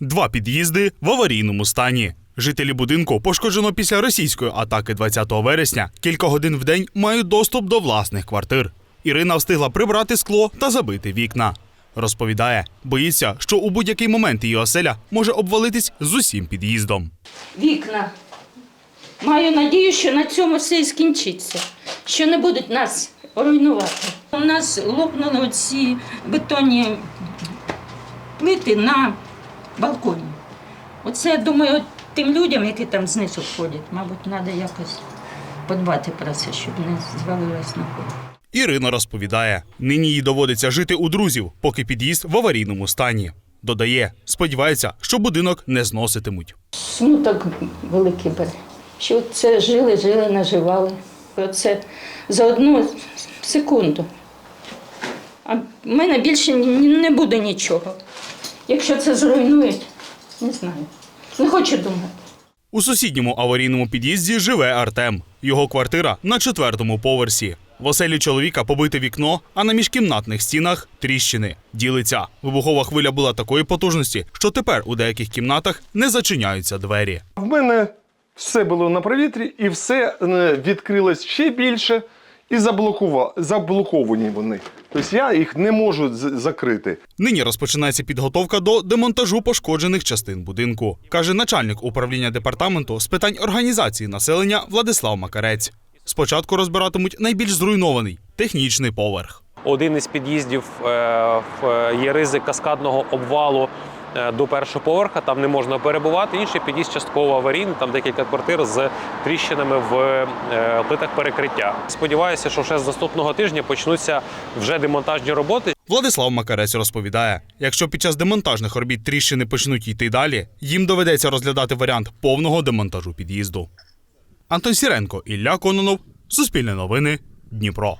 Два під'їзди в аварійному стані. Жителі будинку пошкоджено після російської атаки 20 вересня. Кілька годин в день мають доступ до власних квартир. Ірина встигла прибрати скло та забити вікна. Розповідає, боїться, що у будь-який момент її оселя може обвалитись з усім під'їздом. вікна. Маю надію, що на цьому все і скінчиться, що не будуть нас руйнувати. У нас лопнули оці бетонні плити на балконі. Оце, я думаю, от тим людям, які там знизу ходять, мабуть, треба якось подбати про це, щоб не звалилось на пол. Ірина розповідає, нині їй доводиться жити у друзів, поки під'їзд в аварійному стані. Додає, сподівається, що будинок не зноситимуть. Смуток великий бере. Що це жили, жили, наживали. Оце за одну секунду. А в мене більше не буде нічого. Якщо це зруйнують, не знаю. Не хочу думати. У сусідньому аварійному під'їзді живе Артем. Його квартира на четвертому поверсі. В оселі чоловіка побите вікно, а на міжкімнатних стінах тріщини. Ділиться. Вибухова хвиля була такої потужності, що тепер у деяких кімнатах не зачиняються двері. В мене все було на повітрі, і все е, відкрилось ще більше, і заблокува... заблоковані вони. Тобто я їх не можу з- закрити. Нині розпочинається підготовка до демонтажу пошкоджених частин будинку, каже начальник управління департаменту з питань організації населення Владислав Макарець. Спочатку розбиратимуть найбільш зруйнований технічний поверх. Один із під'їздів е, в- є ризик каскадного обвалу до першого поверха, там не можна перебувати. Інший під'їзд частково аварійний, там декілька квартир з тріщинами в е, плитах перекриття. Сподіваюся, що ще з наступного тижня почнуться вже демонтажні роботи. Владислав Макарець розповідає: якщо під час демонтажних робіт тріщини почнуть йти далі, їм доведеться розглядати варіант повного демонтажу під'їзду. Антон Сіренко, Ілля Кононов, Суспільне новини, Дніпро.